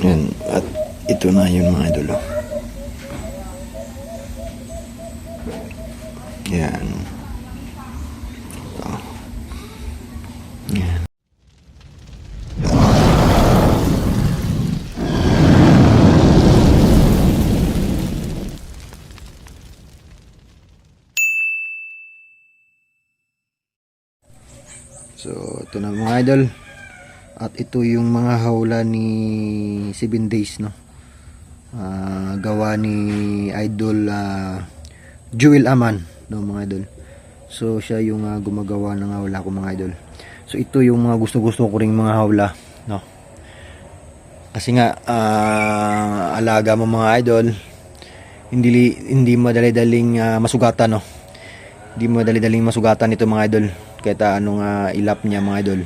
Yan. At ito na yun mga idol. oh. Yan. Yan. So, ito na mga idol. At ito yung mga hawla ni 7 days, no? Ah, gawa ni Idol ah, Jewel Aman, no mga idol. So, siya yung ah, gumagawa ng hawla ko mga idol. So, ito yung mga gusto-gusto ko ring mga hawla, no? Kasi nga, ah, alaga mo mga idol, hindi hindi madali-daling ah, masugatan, no? Hindi madali-daling masugatan ito mga idol. Kahit ah, anong ah, ilap niya mga idol.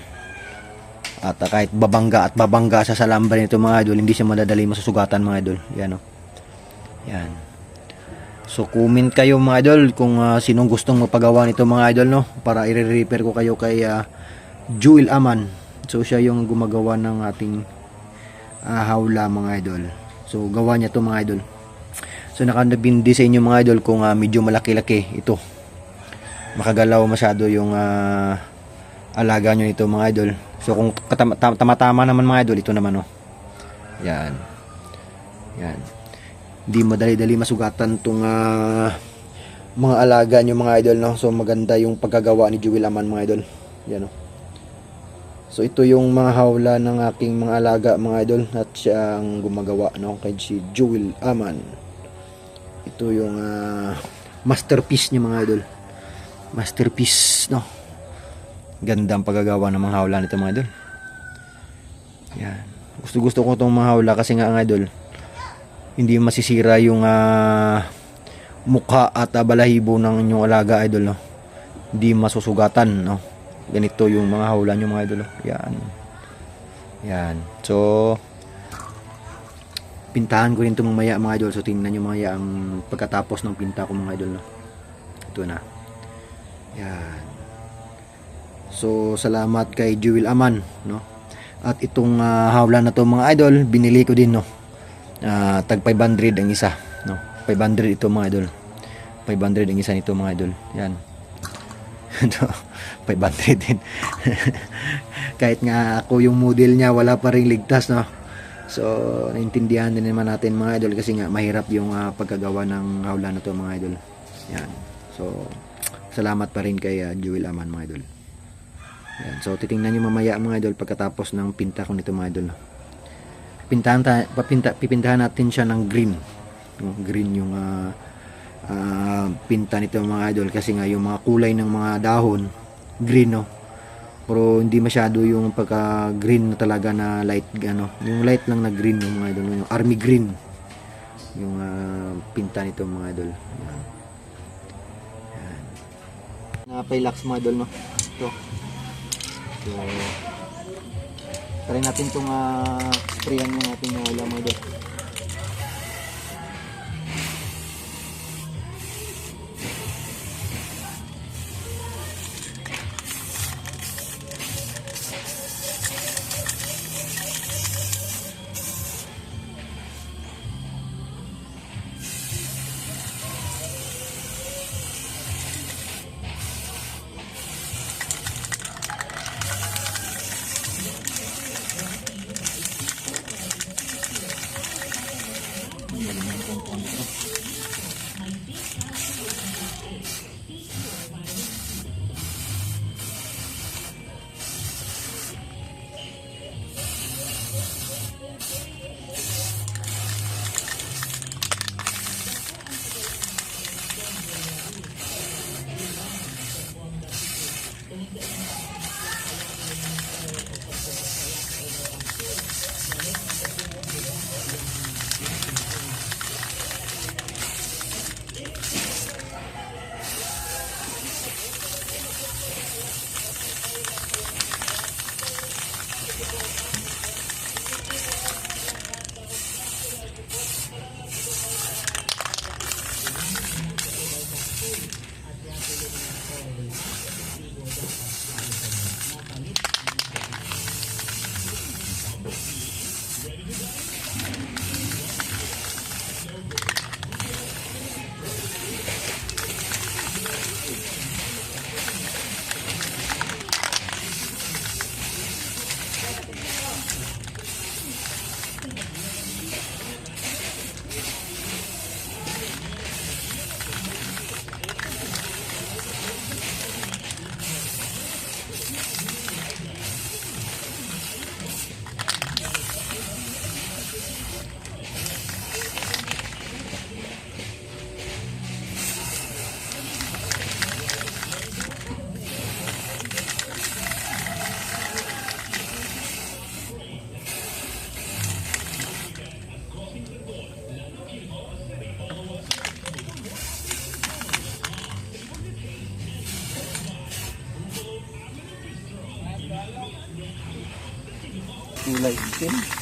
At ah, kahit babangga at babangga sa salambre nito mga idol, hindi siya madadali masusugatan mga idol. Yan o. Yan. So comment kayo mga idol kung ah, sinong gustong mapagawa nito mga idol no para i-repair ko kayo kay ah, Jewel Aman. So siya yung gumagawa ng ating ah, hawla mga idol. So gawa niya to mga idol. So nakandepende sa inyo mga idol kung ah, medyo malaki-laki ito. Makagalaw masyado yung ah, alaga nyo nito mga idol. So kung tama-tama naman mga idol, ito naman oh. Yan. Yan. Hindi madali-dali masugatan tong ah, mga alaga nyo mga idol no. So maganda yung pagkagawa ni Jewel Aman mga idol. Yan oh. So ito yung mga hawla ng aking mga alaga mga idol at siya ang gumagawa no kay si Jewel Aman. Ito yung ah, masterpiece niya mga idol. Masterpiece no. Gandang paggagawa ng mga hawla nito mga idol. Yan. Gusto gusto ko itong mga hawla kasi nga ang idol hindi masisira yung ah, mukha at ah, balahibo ng inyong alaga idol no. Hindi masusugatan no. Ganito yung mga hawla nyo mga idol. no? Yan. Yan. So pintahan ko rin ito mamaya mga idol. So tingnan nyo mamaya ang pagkatapos ng pinta ko mga idol no. Ito na. Yan. So, salamat kay Jewel Aman, no? At itong ah, hawla na to mga idol, binili ko din, no? Ah, tag 500 ang isa, no? 500 ito mga idol. 500 ang isa nito mga idol. Yan. Ito, 500 din. Kahit nga ako yung model niya, wala pa ring ligtas, no? So, naintindihan din naman natin mga idol kasi nga mahirap yung ah, pagkagawa ng hawla na to mga idol. Yan. So, salamat pa rin kay ah, Jewel Aman mga idol. Yan. So, titingnan nyo mamaya mga idol pagkatapos ng pinta ko nito mga idol. Pintahan, ta- papinta, pipintahan natin siya ng green. Yung green yung ah, ah, pinta nito mga idol kasi nga yung mga kulay ng mga dahon green no. Pero hindi masyado yung pagka green na talaga na light ano, yung light lang na green yung mga idol, yung army green. Yung ah, pinta nito mga idol. Yan. Yan. Na-pilax mga idol no. Ito. So, try natin itong uh, sprayan ng ating uh, lamay doon. Kulay itim. Yan.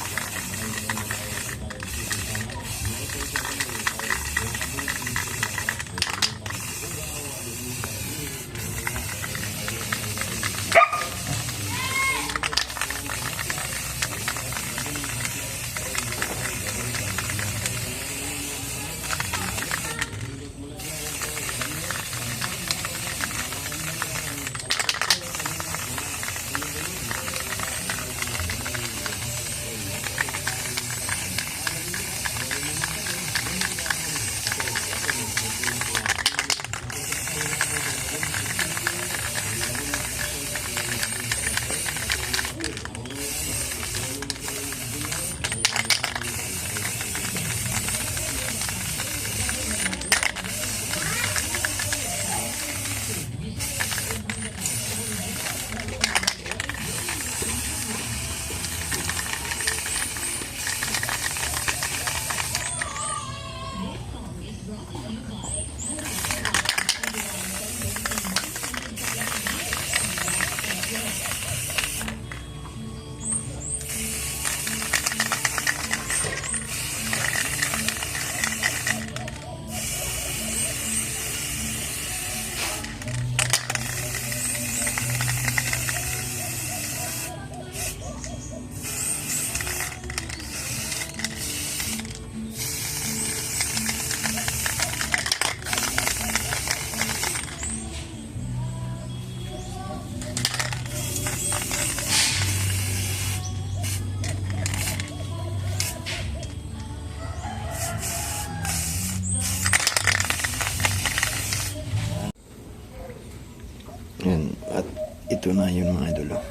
Na yun mga idol. oh.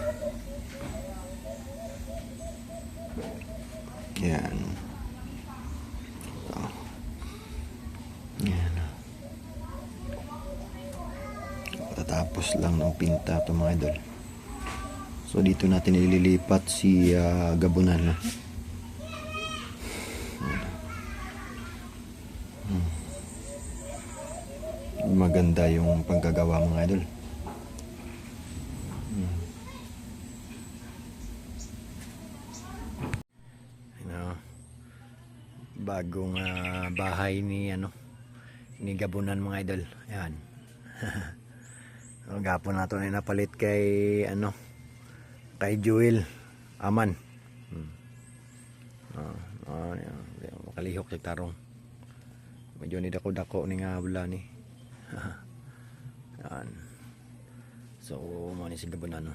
Yan. Ito. Yan. Tatapos lang ng pinta ito mga idol. So dito natin ililipat si ah, Gabunan. No? Hmm. Maganda yung pagkagawa mga idol. ano, bagong ah, bahay ni ano ni Gabunan mga idol. Ayan. Gapon nato na napalit kay ano kay Jewel Aman. Hmm. Ah, ah, yan. makalihok sa tarong. Medyo ni dako-dako ni nga wala ni. Yan. So, mo ni si Gabunan no.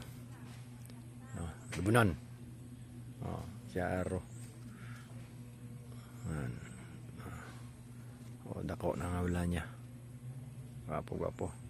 Ah, Gabunan. Oh, siya aro. Yan. Oh, dako na nga wala niya. Gwapo, gwapo.